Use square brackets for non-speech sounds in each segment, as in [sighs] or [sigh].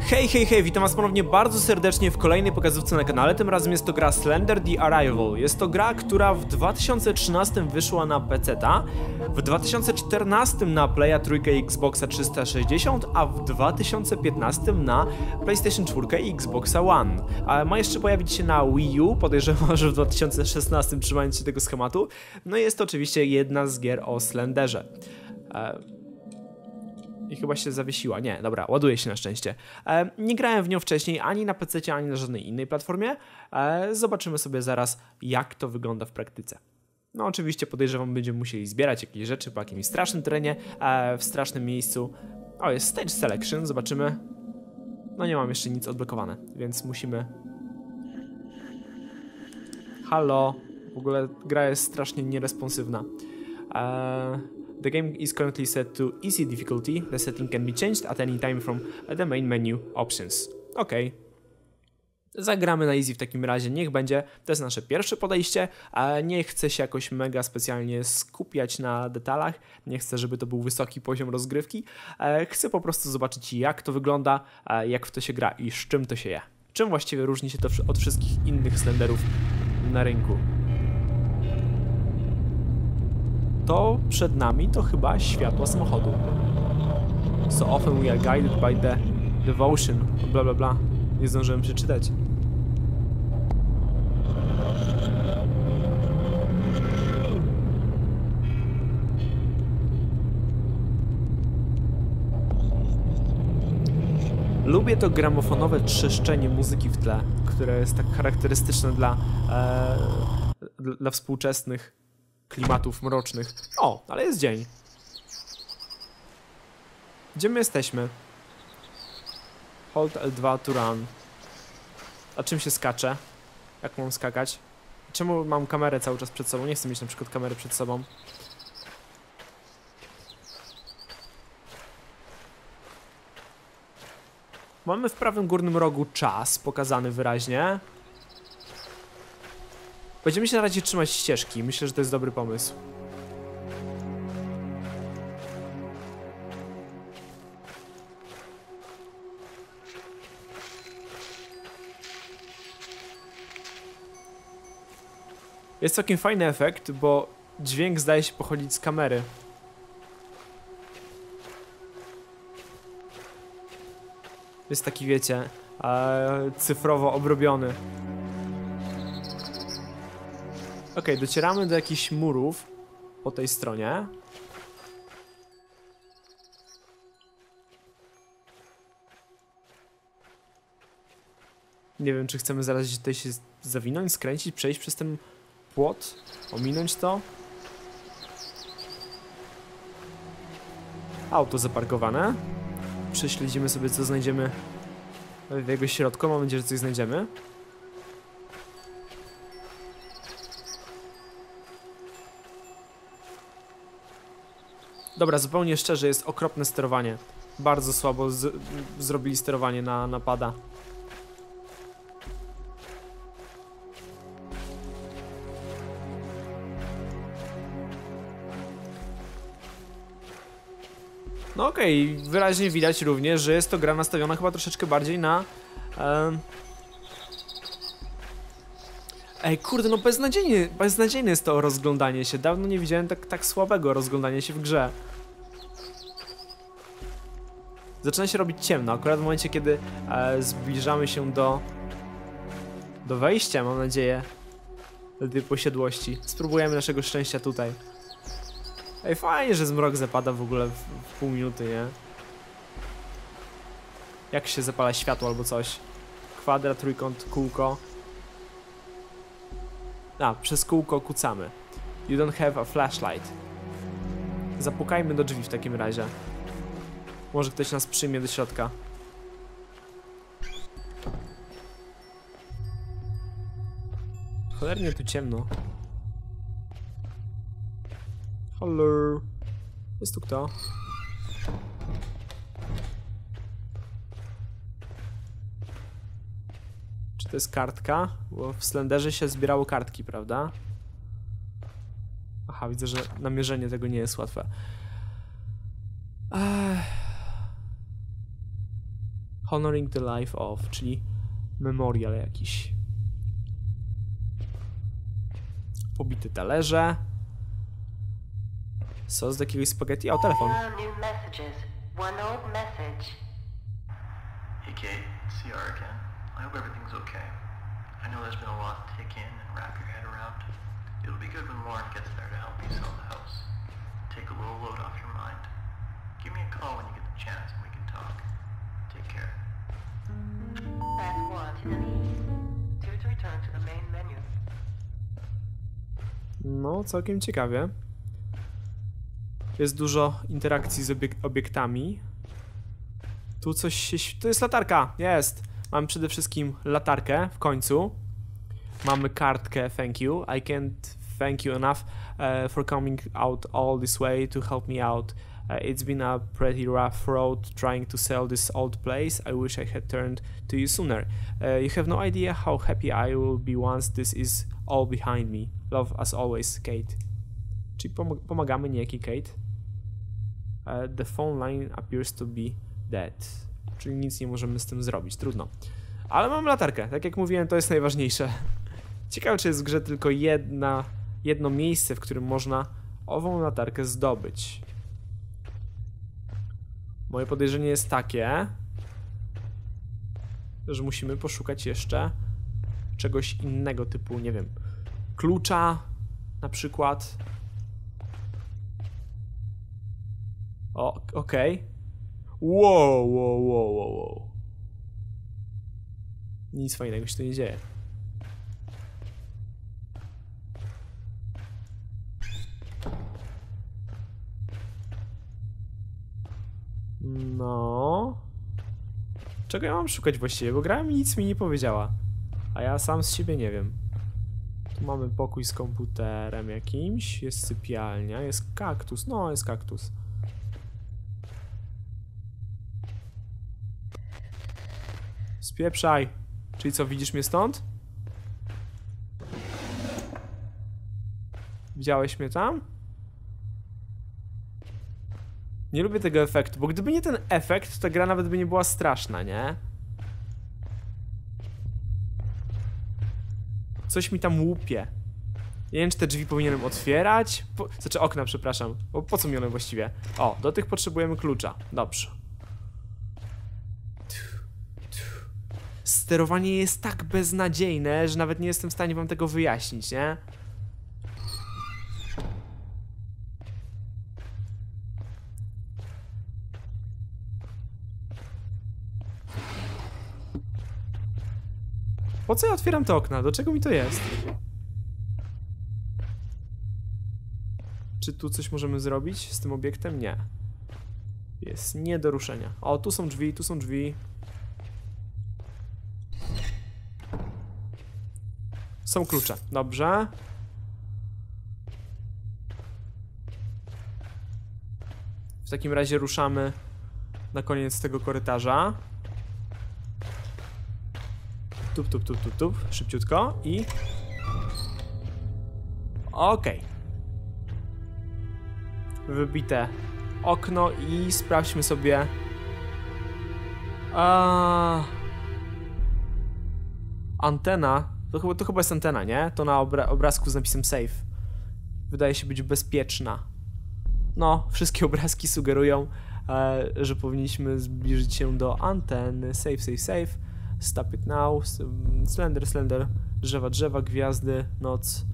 Hej, hej, hej, witam was ponownie bardzo serdecznie w kolejnej pokazówce na kanale, tym razem jest to gra Slender The Arrival. Jest to gra, która w 2013 wyszła na PC-ta, w 2014 na Playa 3 i Xboxa 360, a w 2015 na PlayStation 4 i Xboxa One. A ma jeszcze pojawić się na Wii U, podejrzewam, że w 2016 trzymając się tego schematu. No i jest to oczywiście jedna z gier o Slenderze. E i chyba się zawiesiła. Nie, dobra, ładuje się na szczęście. E, nie grałem w nią wcześniej ani na PC, ani na żadnej innej platformie. E, zobaczymy sobie zaraz, jak to wygląda w praktyce. No oczywiście podejrzewam, będziemy musieli zbierać jakieś rzeczy po jakimś strasznym terenie, e, w strasznym miejscu. O, jest Stage Selection, zobaczymy. No nie mam jeszcze nic odblokowane, więc musimy... Halo, w ogóle gra jest strasznie nieresponsywna. Eee... The game is currently set to easy difficulty. The setting can be changed at any time from the main menu options. Ok. Zagramy na easy w takim razie, niech będzie. To jest nasze pierwsze podejście, nie chcę się jakoś mega specjalnie skupiać na detalach. Nie chcę, żeby to był wysoki poziom rozgrywki. E, chcę po prostu zobaczyć, jak to wygląda, jak w to się gra i z czym to się je. Czym właściwie różni się to od wszystkich innych slenderów na rynku. To przed nami to chyba światła samochodu. So often we are guided by the devotion, bla bla bla. Nie zdążyłem przeczytać. Lubię to gramofonowe trzeszczenie muzyki w tle, które jest tak charakterystyczne dla, e, dla współczesnych klimatów mrocznych. O, ale jest dzień. Gdzie my jesteśmy? Hold L2 to run. A czym się skacze? Jak mam skakać? Czemu mam kamerę cały czas przed sobą? Nie chcę mieć na przykład kamery przed sobą. Mamy w prawym górnym rogu czas pokazany wyraźnie. Będziemy się na razie trzymać ścieżki. Myślę, że to jest dobry pomysł. Jest całkiem fajny efekt, bo dźwięk zdaje się pochodzić z kamery. Jest taki, wiecie, e, cyfrowo obrobiony. Ok, docieramy do jakichś murów po tej stronie. Nie wiem, czy chcemy zaraz tutaj się zawinąć, skręcić, przejść przez ten płot, ominąć to. Auto zaparkowane. Prześledzimy sobie, co znajdziemy w jego środku. Mam nadzieję, że coś znajdziemy. Dobra, zupełnie szczerze, jest okropne sterowanie. Bardzo słabo z zrobili sterowanie na napada. No okej, okay. wyraźnie widać również, że jest to gra nastawiona chyba troszeczkę bardziej na... Ej, kurde, no beznadziejnie, beznadziejne jest to rozglądanie się. Dawno nie widziałem tak, tak słabego rozglądania się w grze. Zaczyna się robić ciemno, akurat w momencie, kiedy e, zbliżamy się do do wejścia, mam nadzieję, do tej posiadłości. Spróbujemy naszego szczęścia tutaj. Ej, fajnie, że zmrok zapada w ogóle w, w pół minuty, nie? Jak się zapala światło albo coś. Kwadrat, trójkąt, kółko. A, przez kółko kucamy. You don't have a flashlight. Zapukajmy do drzwi w takim razie. Może ktoś nas przyjmie do środka. Cholernie tu ciemno. Hello. Jest tu kto? Czy to jest kartka? Bo w Slenderze się zbierało kartki, prawda? Aha, widzę, że namierzenie tego nie jest łatwe. Ech. Honoring the life of, czyli memorial jakiś. Pobite talerze. Sos do jakiegoś spaghetti. O, telefon. Zero new messages. One old message. Hey Kate, it's CR again. I hope everything's okay. I know there's been a lot to take in and wrap your head around. It'll be good when Lauren gets there to help you sell the house. Take a little load off your mind. Give me a call when you get the chance and we can talk. Take care. Press 1 to delete. 2 to return to the main menu. No, całkiem ciekawie. Jest dużo interakcji z obiek obiektami. Tu coś się... To jest latarka! Jest! Mam przede wszystkim latarkę w końcu. Mamy kartkę thank you. I can't thank you enough uh, for coming out all this way to help me out. Uh, it's been a pretty rough road trying to sell this old place. I wish I had turned to you sooner. Uh, you have no idea how happy I will be once this is all behind me. Love as always, Kate. Czyli pom- pomagamy niejaki Kate. Uh, the phone line appears to be dead. Czyli nic nie możemy z tym zrobić, trudno. Ale mam latarkę, tak jak mówiłem, to jest najważniejsze. Ciekawe, czy jest w grze tylko jedna, jedno miejsce, w którym można ową latarkę zdobyć. Moje podejrzenie jest takie, że musimy poszukać jeszcze czegoś innego, typu, nie wiem, klucza na przykład. O, okej. Wow, wow, wow, wow, wow. Nic fajnego się tu nie dzieje. Czego ja mam szukać właściwie? Bo gra mi nic mi nie powiedziała. A ja sam z siebie nie wiem. Tu mamy pokój z komputerem jakimś. Jest sypialnia. Jest kaktus. No, jest kaktus. Spieprzaj. Czyli co, widzisz mnie stąd? Widziałeś mnie tam? Nie lubię tego efektu, bo gdyby nie ten efekt, to ta gra nawet by nie była straszna, nie? Coś mi tam łupie. Nie wiem, czy te drzwi powinienem otwierać. Po, znaczy okna, przepraszam. Bo po co mi one właściwie? O, do tych potrzebujemy klucza. Dobrze. Sterowanie jest tak beznadziejne, że nawet nie jestem w stanie wam tego wyjaśnić, nie? Po co ja otwieram te okna? Do czego mi to jest? Czy tu coś możemy zrobić z tym obiektem? Nie. Jest nie do ruszenia. O, tu są drzwi, tu są drzwi. Są klucze. Dobrze. W takim razie ruszamy na koniec tego korytarza. Tup, tup, tup, tup, tup. Szybciutko i... Okej. Wybite okno i sprawdźmy sobie... A... Antena. To chyba, to chyba jest antena, nie? To na obra obrazku z napisem safe. Wydaje się być bezpieczna. No, wszystkie [laughs] obrazki sugerują, e, że powinniśmy zbliżyć się do anteny. Safe, safe, safe. Stop it now. Slender, slender. Drzewa, drzewa, gwiazdy, noc.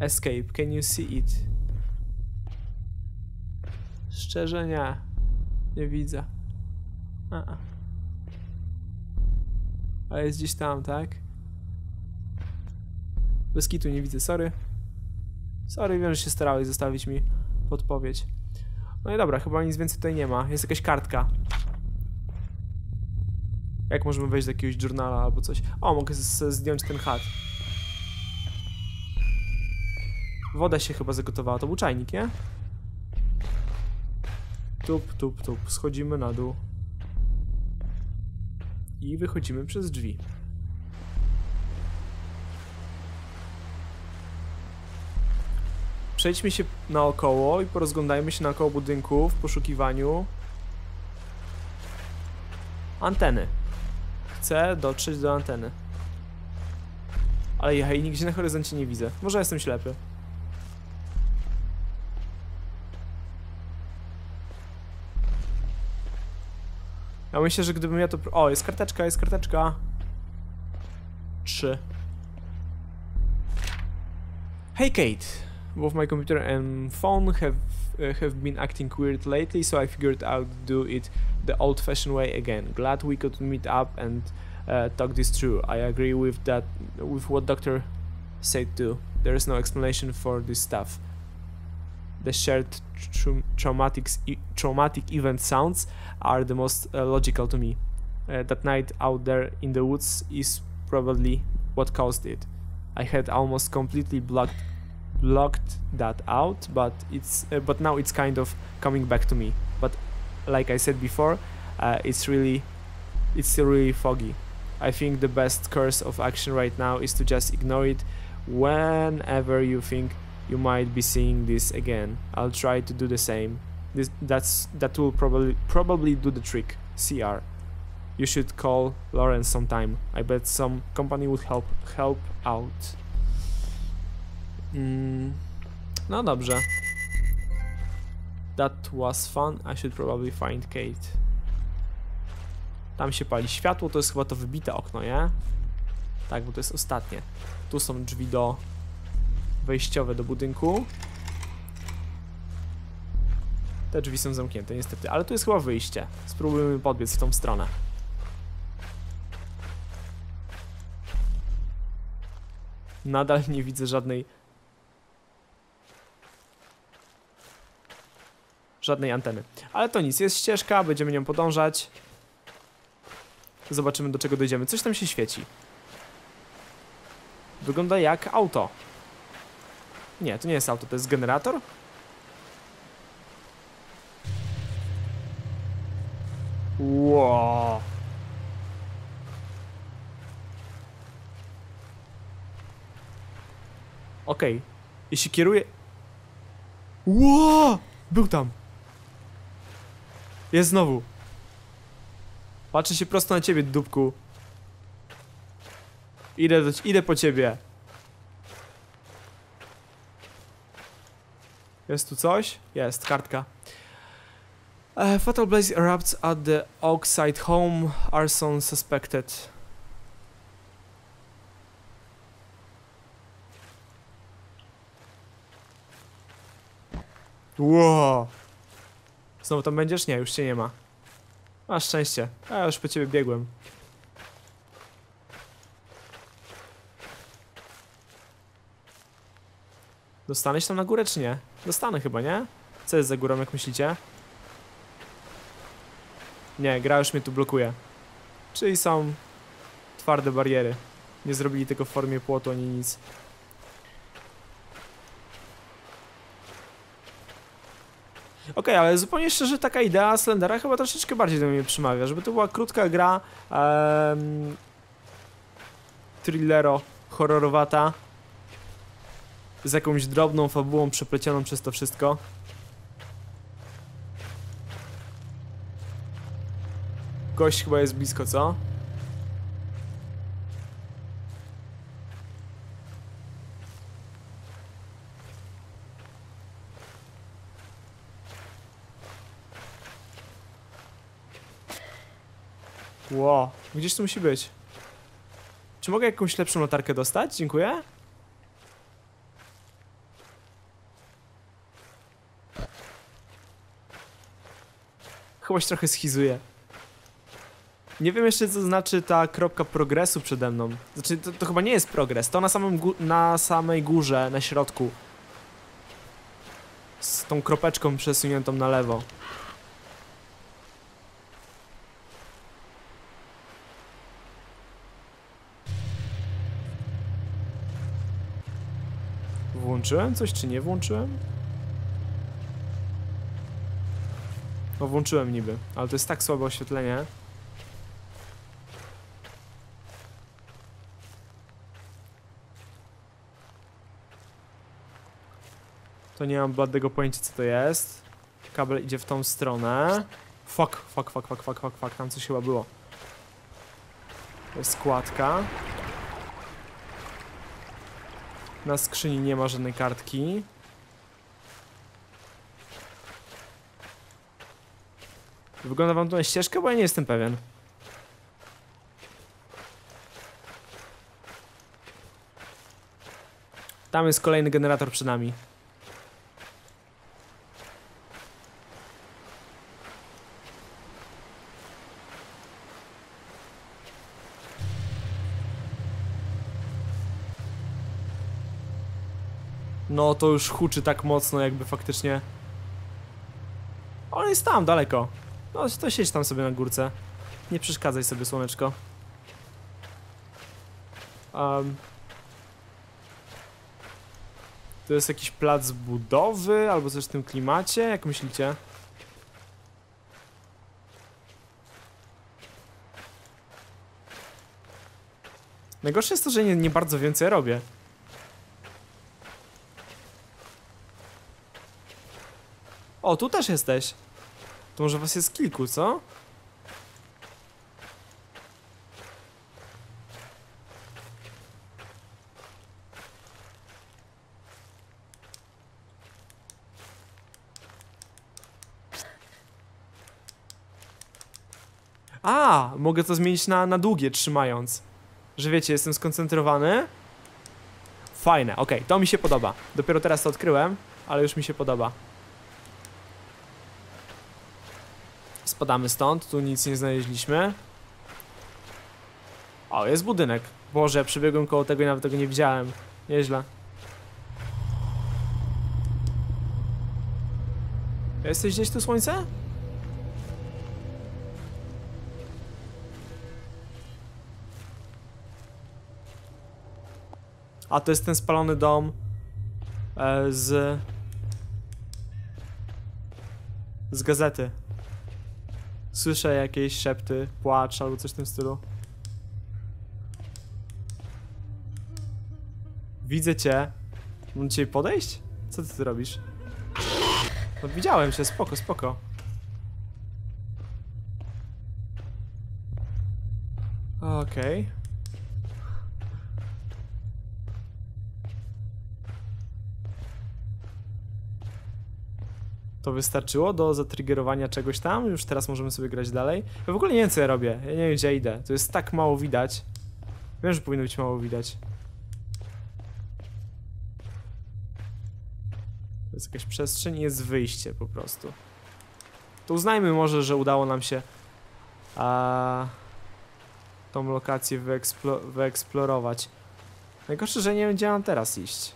Escape. Can you see it? Szczerze nie. Nie widzę. A -a. A jest gdzieś tam, tak? Bez kitu nie widzę, sorry. Sorry, wiem, że się starałeś zostawić mi podpowiedź. No i dobra, chyba nic więcej tutaj nie ma. Jest jakaś kartka. Jak możemy wejść do jakiegoś journala albo coś? O, mogę zdjąć ten hat. Woda się chyba zagotowała, to był czajnik, nie? Tup, tup, tup. Schodzimy na dół. I wychodzimy przez drzwi. Przejdźmy się naokoło i porozglądajmy się naokoło budynku w poszukiwaniu anteny. Chcę dotrzeć do anteny. Ale ja nigdzie na horyzoncie nie widzę. Może jestem ślepy. Ja myślę, że gdybym ja to... O, jest karteczka, jest karteczka. Trzy. Hey Kate, both my computer and phone have uh, have been acting weird lately, so I figured I'd do it the old-fashioned way again. Glad we could meet up and uh, talk this through. I agree with that, with what Doctor said too. There is no explanation for this stuff. The shared tr- traumatic e- traumatic event sounds are the most uh, logical to me. Uh, that night out there in the woods is probably what caused it. I had almost completely blocked blocked that out, but it's uh, but now it's kind of coming back to me. But like I said before, uh, it's really it's still really foggy. I think the best course of action right now is to just ignore it whenever you think you might be seeing this again. I'll try to do the same. This that's that will probably probably do the trick. CR. You should call Lawrence sometime. I bet some company would help help out. Mm, no dobrze. That was fun. I should probably find Kate. Tam się pali światło, to jest chyba to wybite okno, nie? Tak, bo to jest ostatnie. Tu są drzwi do wejściowe do budynku. Te drzwi są zamknięte, niestety, ale tu jest chyba wyjście. Spróbujmy podbiec w tą stronę. Nadal nie widzę żadnej żadnej anteny. Ale to nic, jest ścieżka, będziemy nią podążać. Zobaczymy do czego dojdziemy. Coś tam się świeci. Wygląda jak auto. Nie, to nie jest auto, to jest generator? Wow. Okej. Jeśli kieruję... Wow! Był tam. Jest znowu. Patrzę się prosto na ciebie, dupku. Idę, do, idę po ciebie. Jest tu coś? Jest, kartka. Uh, fatal blaze erupts at the Oakside home. Arson suspected. Wow. Znowu tam będziesz? Nie, już cię nie ma. Masz szczęście. A ja już po ciebie biegłem. Dostanę się tam na górę, czy nie? Dostanę chyba, nie? Co jest za górą, jak myślicie? Nie, gra już mnie tu blokuje. Czyli są twarde bariery. Nie zrobili tego w formie płotu ani nic. Okej, ale zupełnie szczerze taka idea Slendera chyba troszeczkę bardziej do mnie przemawia, żeby to była krótka gra em, thrillero, horrorowata z jakąś drobną fabułą przeplecioną przez to wszystko. Gość chyba jest blisko, co? Ło, gdzieś tu musi być. Czy mogę jakąś lepszą latarkę dostać? Dziękuję. Chyba się trochę schizuje. Nie wiem jeszcze co znaczy ta kropka progresu przede mną. Znaczy to, to chyba nie jest progres, to na, samym na samej górze, na środku. Z tą kropeczką przesuniętą na lewo. Włączyłem coś, czy nie włączyłem? No włączyłem niby, ale to jest tak słabe oświetlenie. To nie mam bladego pojęcia co to jest. Kabel idzie w tą stronę. Fuck, fuck, fuck, fuck, fuck, fuck, fuck, tam coś chyba było. To jest składka. Na skrzyni nie ma żadnej kartki. Wygląda wam to na ścieżkę, bo ja nie jestem pewien. Tam jest kolejny generator przed nami. No to już huczy tak mocno, jakby faktycznie. On jest tam, daleko. No to siedź tam sobie na górce. Nie przeszkadzaj sobie, słoneczko. Um, to jest jakiś plac budowy albo coś w tym klimacie? Jak myślicie? Najgorsze jest to, że nie, nie bardzo więcej robię. O, tu też jesteś. To może was jest kilku, co? A, mogę to zmienić na, na długie, trzymając. Że wiecie, jestem skoncentrowany. Fajne, okej, to mi się podoba. Dopiero teraz to odkryłem, ale już mi się podoba. Spadamy stąd, tu nic nie znaleźliśmy. O, jest budynek. Boże, przebiegłem koło tego i nawet tego nie widziałem. Nieźle. Jesteś gdzieś tu, słońce? A to jest ten spalony dom e, z... z gazety. Słyszę jakieś szepty, płacz albo coś w tym stylu. Widzę cię. Mam do ciebie podejść? Co ty tu robisz? No widziałem się, spoko, spoko. Okej. To wystarczyło do zatriggerowania czegoś tam? Już teraz możemy sobie grać dalej? Ja w ogóle nie wiem co ja robię. Ja nie wiem gdzie idę. To jest tak mało widać. Wiem, że powinno być mało widać. To jest jakaś przestrzeń i jest wyjście po prostu. To uznajmy może, że udało nam się a, tą lokację wyeksplo wyeksplorować. Najgorsze, że nie wiem gdzie mam teraz iść.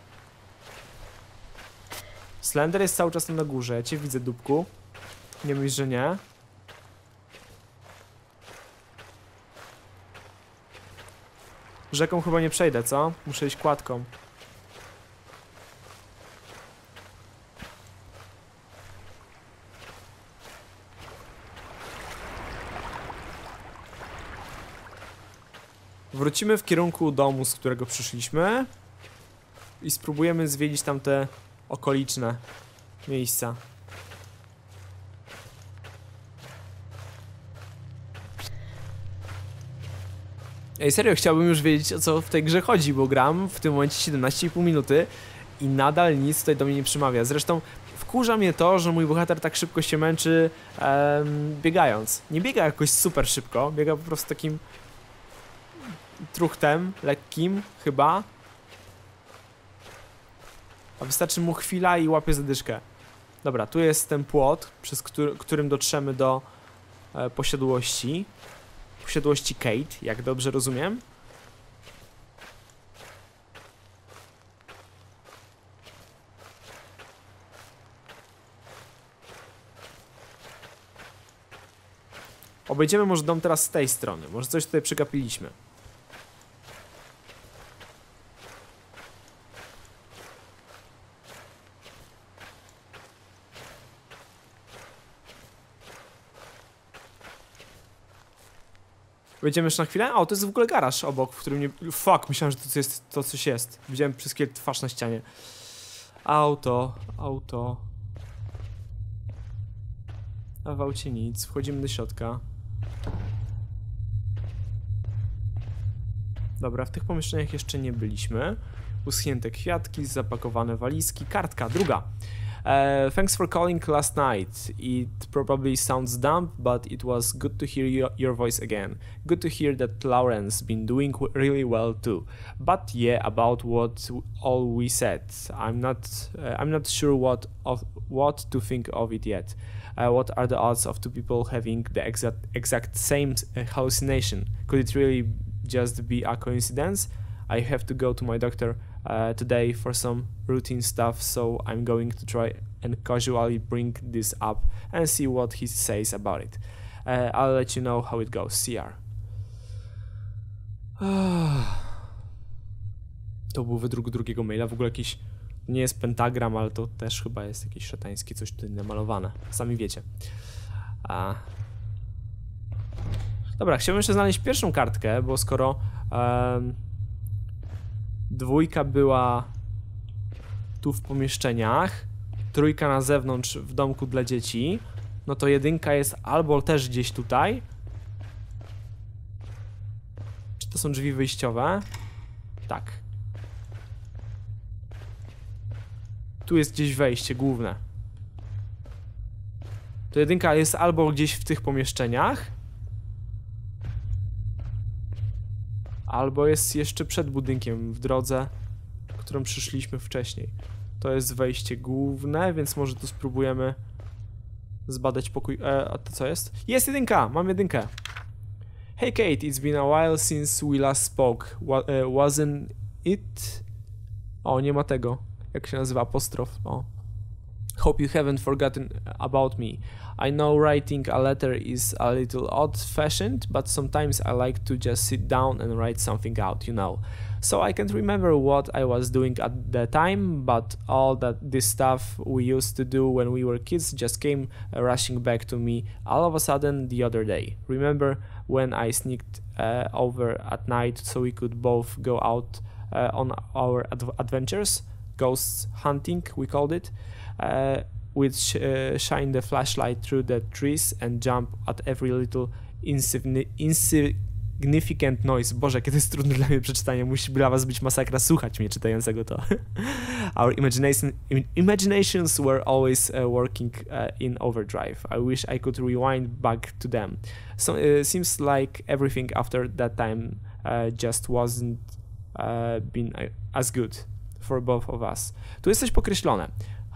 Slender jest cały czas na górze, cię widzę, dupku. Nie myśl, że nie. Rzeką chyba nie przejdę, co? Muszę iść kładką. Wrócimy w kierunku domu, z którego przyszliśmy i spróbujemy zwiedzić tam te okoliczne miejsca. Ej, serio, chciałbym już wiedzieć o co w tej grze chodzi, bo gram w tym momencie 17,5 minuty i nadal nic tutaj do mnie nie przemawia. Zresztą wkurza mnie to, że mój bohater tak szybko się męczy em, biegając. Nie biega jakoś super szybko, biega po prostu takim truchtem, lekkim chyba, a wystarczy mu chwila i łapie zadyszkę. Dobra, tu jest ten płot, przez który, którym dotrzemy do e, posiadłości. Posiadłości Kate, jak dobrze rozumiem. Obejdziemy może dom teraz z tej strony. Może coś tutaj przegapiliśmy. Wejdziemy jeszcze na chwilę? O, to jest w ogóle garaż obok, w którym nie... Fuck, myślałem, że to jest. To coś jest. Widziałem przez twarz na ścianie. Auto, auto. A w aucie nic. Wchodzimy do środka. Dobra, w tych pomieszczeniach jeszcze nie byliśmy. Uschnięte kwiatki, zapakowane walizki, kartka, druga. Uh, thanks for calling last night. It probably sounds dumb, but it was good to hear your, your voice again. Good to hear that Lawrence's been doing really well too. But yeah, about what all we said, I'm not. Uh, I'm not sure what of what to think of it yet. Uh, what are the odds of two people having the exact exact same uh, hallucination? Could it really just be a coincidence? I have to go to my doctor uh, today for some routine stuff, so I'm going to try and casually bring this up and see what he says about it. Uh, I'll let you know how it goes. CR. [sighs] To był wydruk drugiego maila, w ogóle jakiś nie jest pentagram, ale to też chyba jest jakieś szatańskie coś tutaj namalowane. Sami wiecie. A... Dobra, chciałbym jeszcze znaleźć pierwszą kartkę, bo skoro em, dwójka była tu w pomieszczeniach, trójka na zewnątrz w domku dla dzieci, no to jedynka jest albo też gdzieś tutaj. Czy to są drzwi wyjściowe? Tak. Tu jest gdzieś wejście główne. To jedynka jest albo gdzieś w tych pomieszczeniach, albo jest jeszcze przed budynkiem w drodze, którą przyszliśmy wcześniej. To jest wejście główne, więc może tu spróbujemy zbadać pokój. E, a to co jest? Jest jedynka! Mam jedynkę. Hey Kate, it's been a while since we last spoke. Wa e, wasn't it? O, nie ma tego. Jak się nazywa apostrof? O. Hope you haven't forgotten about me. I know writing a letter is a little odd fashioned, but sometimes I like to just sit down and write something out, you know. So I can't remember what I was doing at the time, but all that this stuff we used to do when we were kids just came rushing back to me all of a sudden the other day. Remember when I sneaked uh, over at night so we could both go out uh, on our adv- adventures? Ghosts hunting, we called it. Uh, sh- uh, shine the flashlight through the trees and jump at every little insigni- insignificant noise. Boże, kiedy jest trudne dla mnie przeczytanie, musi dla was być masakra słuchać mnie czytającego to. [laughs] Our imagination, im- imaginations were always uh, working uh, in overdrive. I wish I could rewind back to them. So uh, seems like everything after that time just wasn't been as good for both of us. Tu jest coś pokreślone.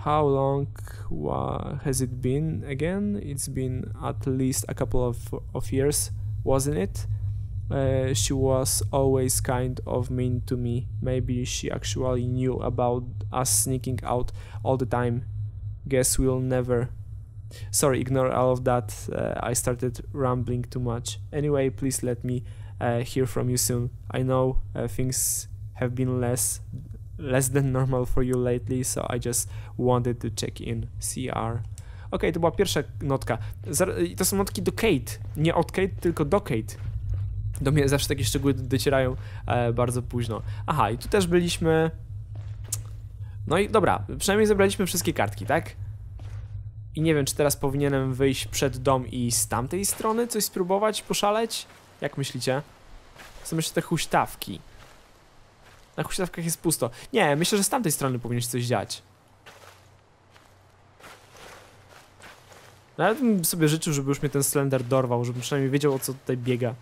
How long wa- has it been again? It's been at least a couple of, of years, wasn't it? Uh, she was always kind of mean to me. Maybe she actually knew about us sneaking out all the time. Guess we'll never. Sorry, ignore all of that. Uh, I started rambling too much. Anyway, please let me uh, hear from you soon. I know uh, things have been less less than normal for you lately, so I just wanted to check in. CR. Okej, to była pierwsza notka. To są notki do Kate. Nie od Kate, tylko do Kate. Do mnie zawsze takie szczegóły docierają e, bardzo późno. Aha, i tu też byliśmy. No i dobra, przynajmniej zebraliśmy wszystkie kartki, tak? I nie wiem, czy teraz powinienem wyjść przed dom i z tamtej strony coś spróbować, poszaleć? Jak myślicie? Są jeszcze te huśtawki. Na huśtawkach jest pusto. Nie, myślę, że z tamtej strony powinien się coś dziać. Nawet bym sobie życzył, żeby już mnie ten Slender dorwał, żebym przynajmniej wiedział o co tutaj biega.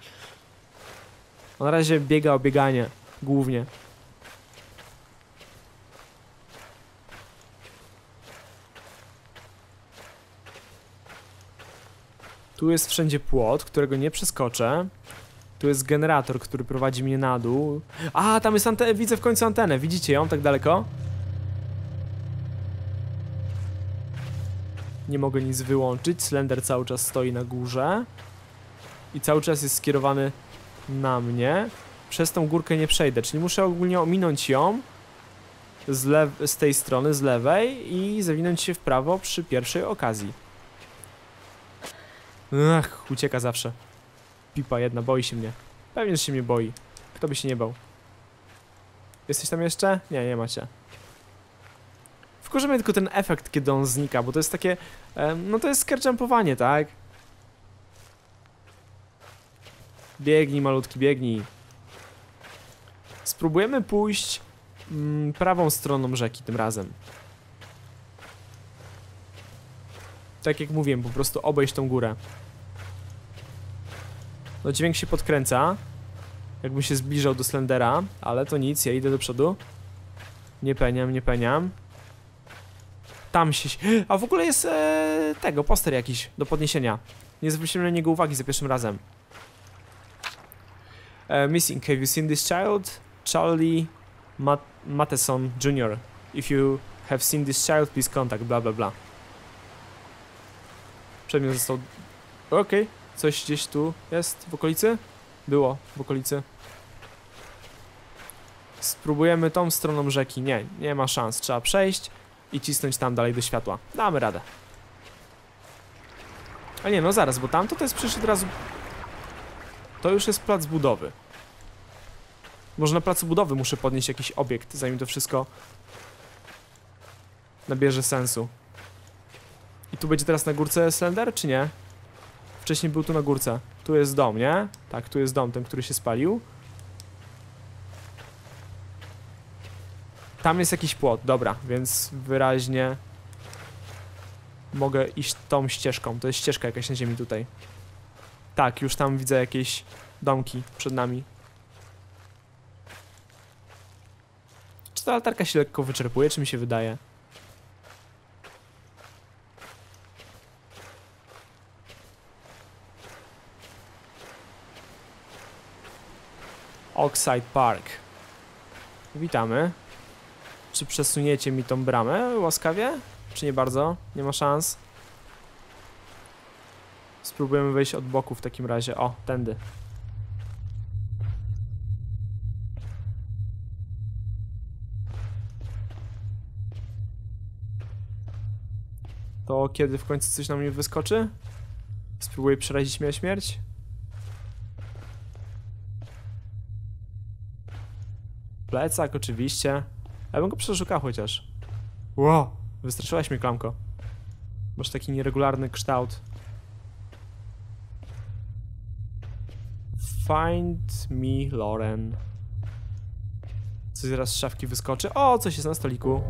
Na razie biega o bieganie, głównie. Tu jest wszędzie płot, którego nie przeskoczę. Tu jest generator, który prowadzi mnie na dół. A, tam jest antenę, widzę w końcu antenę. Widzicie ją tak daleko? Nie mogę nic wyłączyć. Slender cały czas stoi na górze. I cały czas jest skierowany na mnie. Przez tą górkę nie przejdę, czyli muszę ogólnie ominąć ją z, z tej strony, z lewej i zawinąć się w prawo przy pierwszej okazji. Ach, ucieka zawsze. Pipa jedna, boi się mnie. Pewnie, że się mnie boi. Kto by się nie bał? Jesteś tam jeszcze? Nie, nie macie. Wkurza mnie tylko ten efekt, kiedy on znika, bo to jest takie... no to jest skerjumpowanie, tak? Biegnij, malutki, biegnij. Spróbujemy pójść mm, prawą stroną rzeki tym razem. Tak jak mówiłem, po prostu obejść tą górę. No dźwięk się podkręca. Jakbym się zbliżał do Slendera, ale to nic, ja idę do przodu. Nie peniam, nie peniam. Tam się... A w ogóle jest e, tego, poster jakiś do podniesienia. Nie zwróciłem na niego uwagi za pierwszym razem. E, missing, have you seen this child? Charlie Mat Matheson Jr. If you have seen this child, please contact, bla bla bla. Przedmiot został... Okej, coś gdzieś tu jest w okolicy? Było w okolicy. Spróbujemy tą stroną rzeki. Nie, nie ma szans. Trzeba przejść i cisnąć tam dalej do światła. Damy radę. A nie, no zaraz, bo tamto to jest przecież od razu... To już jest plac budowy. Może na placu budowy muszę podnieść jakiś obiekt, zanim to wszystko nabierze sensu. I tu będzie teraz na górce Slender, czy nie? Wcześniej był tu na górce. Tu jest dom, nie? Tak, tu jest dom, ten, który się spalił. Tam jest jakiś płot, dobra, więc wyraźnie mogę iść tą ścieżką. To jest ścieżka jakaś na ziemi tutaj. Tak, już tam widzę jakieś domki przed nami. Czy ta latarka się lekko wyczerpuje, czy mi się wydaje? Oxide Park. Witamy. Czy przesuniecie mi tą bramę łaskawie? Czy nie bardzo? Nie ma szans. Spróbujemy wejść od boku w takim razie. O, tędy. To kiedy w końcu coś na mnie wyskoczy? Spróbuję przerazić mnie śmierć? Plecak oczywiście. Ja bym go przeszukał chociaż. Wow, wystraszyłaś mnie klamko. Masz taki nieregularny kształt. Find me Lauren. Coś zaraz z szafki wyskoczy. O, coś jest na stoliku.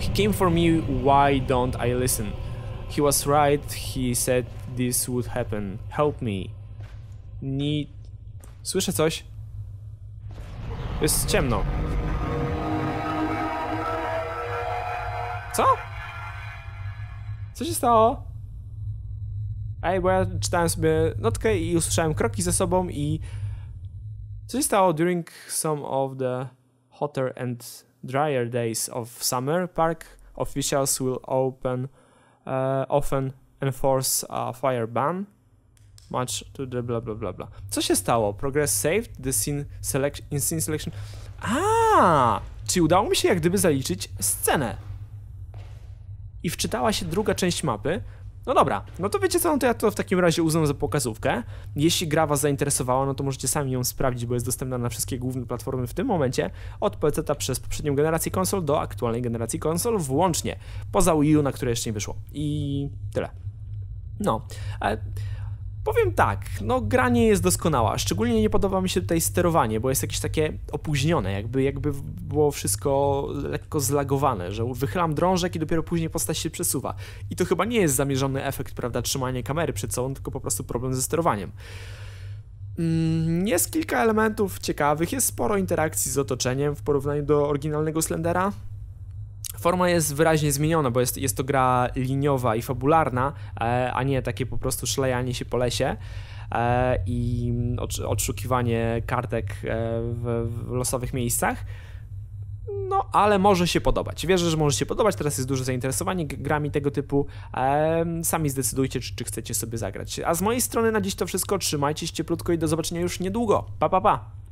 He came for me, why don't I listen? He was right, he said this would happen. Help me. Need... Słyszę coś. Jest ciemno. Co? Co się stało? Ej, bo ja czytałem sobie notkę i usłyszałem kroki za sobą i... Co się stało during some of the hotter and drier days of summer? Park officials will open uh, often enforce a fire ban. Much to the bla bla bla bla. Co się stało? Progress saved? The scene selection... In scene selection... A, Czy udało mi się jak gdyby zaliczyć scenę? I wczytała się druga część mapy. No dobra, no to wiecie co, no to ja to w takim razie uznam za pokazówkę. Jeśli gra was zainteresowała, no to możecie sami ją sprawdzić, bo jest dostępna na wszystkie główne platformy w tym momencie, od PC przez poprzednią generację konsol do aktualnej generacji konsol włącznie, poza Wii U, na które jeszcze nie wyszło. I tyle. No, ale Powiem tak, no gra nie jest doskonała, szczególnie nie podoba mi się tutaj sterowanie, bo jest jakieś takie opóźnione, jakby, jakby było wszystko lekko zlagowane, że wychylam drążek i dopiero później postać się przesuwa. I to chyba nie jest zamierzony efekt, prawda, trzymanie kamery przed sobą, tylko po prostu problem ze sterowaniem. Mm, jest kilka elementów ciekawych, jest sporo interakcji z otoczeniem w porównaniu do oryginalnego Slendera, Forma jest wyraźnie zmieniona, bo jest, jest to gra liniowa i fabularna, e, a nie takie po prostu szlajanie się po lesie e, i odszukiwanie kartek e, w, w losowych miejscach. No, ale może się podobać. Wierzę, że może się podobać. Teraz jest duże zainteresowanie grami tego typu. sami zdecydujcie, czy, czy chcecie sobie zagrać. A z mojej strony na dziś to wszystko. Trzymajcie się cieplutko i do zobaczenia już niedługo. Pa, pa, pa.